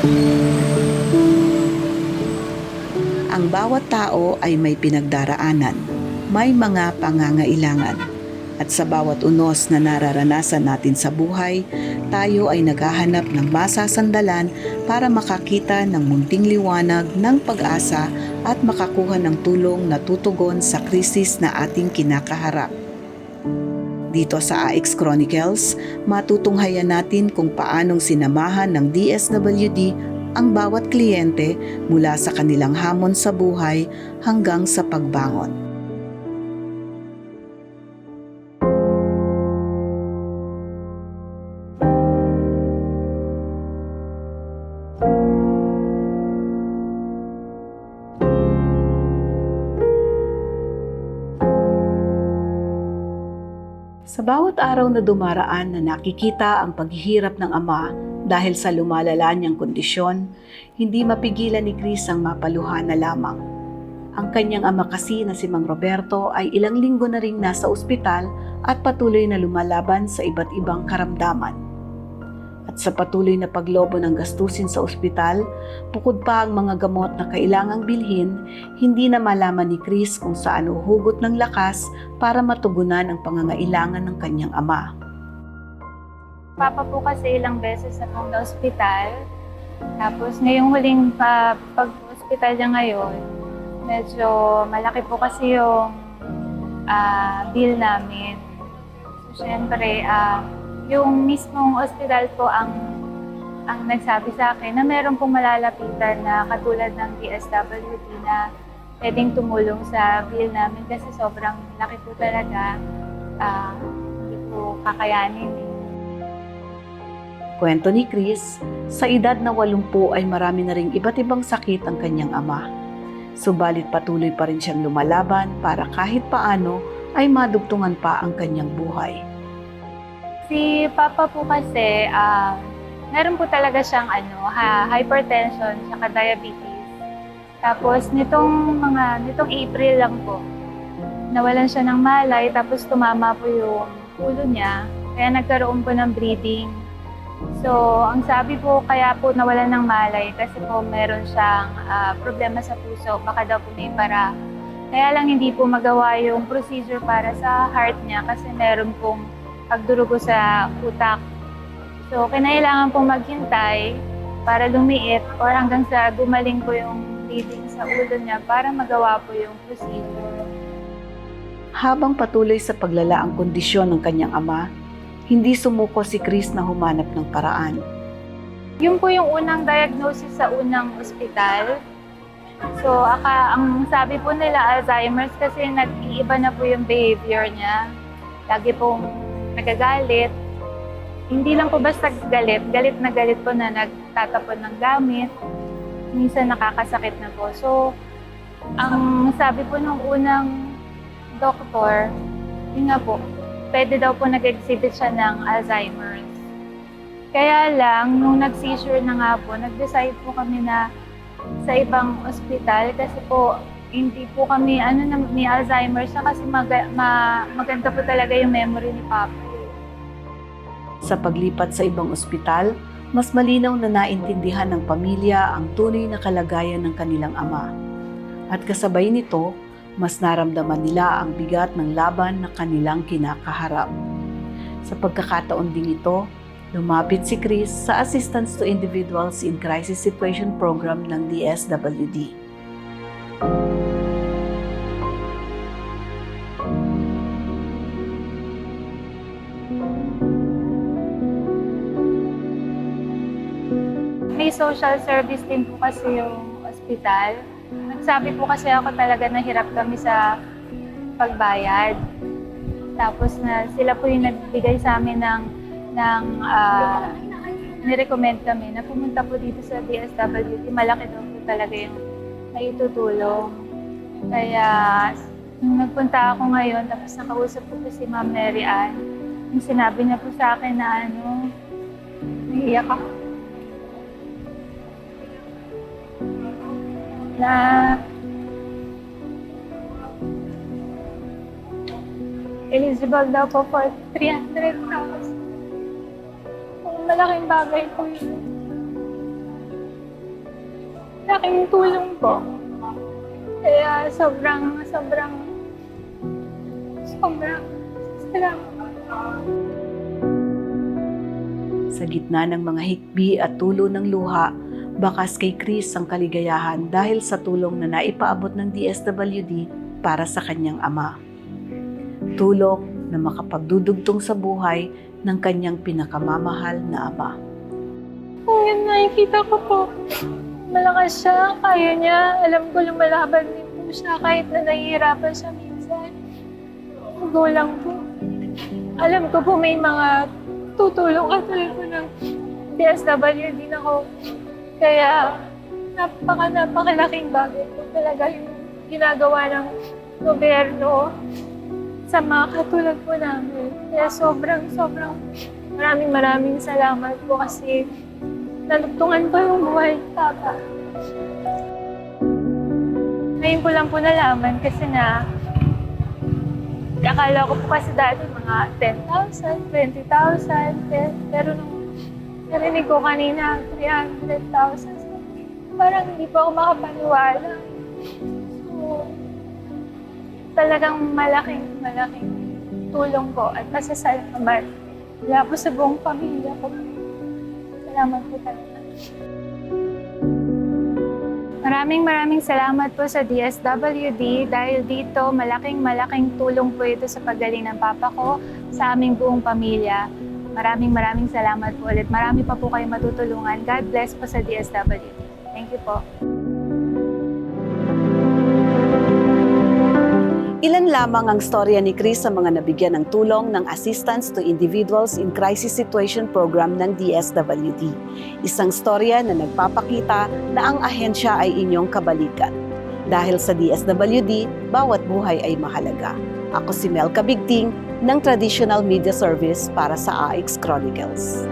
Ang bawat tao ay may pinagdaraanan, may mga pangangailangan. At sa bawat unos na nararanasan natin sa buhay, tayo ay naghahanap ng masasandalan para makakita ng munting liwanag ng pag-asa at makakuha ng tulong na tutugon sa krisis na ating kinakaharap. Dito sa AX Chronicles, matutunghayan natin kung paanong sinamahan ng DSWD ang bawat kliyente mula sa kanilang hamon sa buhay hanggang sa pagbangon. Sa bawat araw na dumaraan na nakikita ang paghihirap ng ama dahil sa lumalala niyang kondisyon, hindi mapigilan ni Chris ang mapaluhan na lamang. Ang kanyang ama kasi na si Mang Roberto ay ilang linggo na ring nasa ospital at patuloy na lumalaban sa iba't ibang karamdaman. At sa patuloy na paglobo ng gastusin sa ospital, bukod pa ang mga gamot na kailangang bilhin, hindi na malaman ni Chris kung saan uhugot ng lakas para matugunan ang pangangailangan ng kanyang ama. Papa po kasi ilang beses na pong na-hospital. Tapos ngayong huling pa, pag-hospital niya ngayon, medyo malaki po kasi yung ah, bill namin. So, syempre, ah, yung mismong hospital po ang ang nagsabi sa akin na meron pong malalapitan na katulad ng DSWD na pwedeng tumulong sa bill namin kasi sobrang laki po talaga. Ah, hindi po kakayanin. eh. Kwento ni Chris, sa edad na 80 ay marami na ring iba't ibang sakit ang kanyang ama. Subalit patuloy pa rin siyang lumalaban para kahit paano ay madugtungan pa ang kanyang buhay. Si Papa po kasi, ah, meron po talaga siyang ano, ha, hypertension, saka diabetes. Tapos nitong mga, nitong April lang po, nawalan siya ng malay, tapos tumama po yung ulo niya. Kaya nagkaroon po ng bleeding. So, ang sabi po, kaya po nawalan ng malay kasi po meron siyang ah, problema sa puso, baka daw po may para. Kaya lang hindi po magawa yung procedure para sa heart niya kasi meron pong pagdurugo sa utak. So, kinailangan pong maghintay para lumiit or hanggang sa gumaling po yung bleeding sa ulo niya para magawa po yung procedure. Habang patuloy sa paglala ang kondisyon ng kanyang ama, hindi sumuko si Chris na humanap ng paraan. Yun po yung unang diagnosis sa unang ospital. So, aka, ang sabi po nila Alzheimer's kasi nag-iiba na po yung behavior niya. Lagi pong nagagalit. Hindi lang po basta galit, galit na galit po na nagtatapon ng gamit. Minsan nakakasakit na po. So, ang sabi po nung unang doktor, yun nga po, pwede daw po nag-exhibit siya ng Alzheimer's. Kaya lang, nung nag-seizure na nga po, nag-decide po kami na sa ibang ospital kasi po hindi po kami ano na ni Alzheimer's na kasi maga- ma- maganda po talaga yung memory ni Papa. Sa paglipat sa ibang ospital, mas malinaw na naintindihan ng pamilya ang tunay na kalagayan ng kanilang ama. At kasabay nito, mas naramdaman nila ang bigat ng laban na kanilang kinakaharap. Sa pagkakataon ding ito, lumapit si Chris sa Assistance to Individuals in Crisis Situation Program ng DSWD. May social service din po kasi yung ospital. Nagsabi po kasi ako talaga na hirap kami sa pagbayad. Tapos na sila po yung nagbigay sa amin ng ng ah, nirecommend kami na pumunta po dito sa DSWD. Malaki daw po talaga yung naitutulong. Kaya nung nagpunta ako ngayon, tapos nakausap ko po si Ma'am Mary Ann, yung sinabi niya po sa akin na ano, naiiyak ako. Na eligible daw po for 300,000. Kung malaking bagay po yun. Laking tulong po. Kaya sobrang, sobrang, sobrang salamat. Sa gitna ng mga hikbi at tulo ng luha, bakas kay Chris ang kaligayahan dahil sa tulong na naipaabot ng DSWD para sa kanyang ama. Tulong na makapagdudugtong sa buhay ng kanyang pinakamamahal na ama. Yun nakikita ko po, malakas siya, kaya niya. Alam ko lumalaban din po siya kahit na nahihirapan siya minsan. Go lang po. Alam ko po may mga tutulong katulad po ng DSWD din ako. Kaya napaka napakalaking bagay po talaga yung ginagawa ng gobyerno sa mga katulad po namin. Kaya sobrang sobrang maraming maraming salamat po kasi nalugtungan ko yung buhay ni. Ngayon ko lang po nalaman kasi na akala ko po kasi dati mga 10,000, 20,000, pe- pero nung narinig ko kanina 300,000, so, parang hindi pa ako makapaniwala. So, talagang malaking, malaking tulong po at masasalamat mula po sa buong pamilya ko. Salamat po talaga. Maraming maraming salamat po sa DSWD dahil dito malaking malaking tulong po ito sa paggaling ng papa ko sa aming buong pamilya. Maraming maraming salamat po ulit. Marami pa po kayo matutulungan. God bless po sa DSWD. Thank you po. Ilan lamang ang storya ni Chris sa mga nabigyan ng tulong ng Assistance to Individuals in Crisis Situation Program ng DSWD. Isang storya na nagpapakita na ang ahensya ay inyong kabalikan. Dahil sa DSWD, bawat buhay ay mahalaga. Ako si Mel Kabigting ng Traditional Media Service para sa AX Chronicles.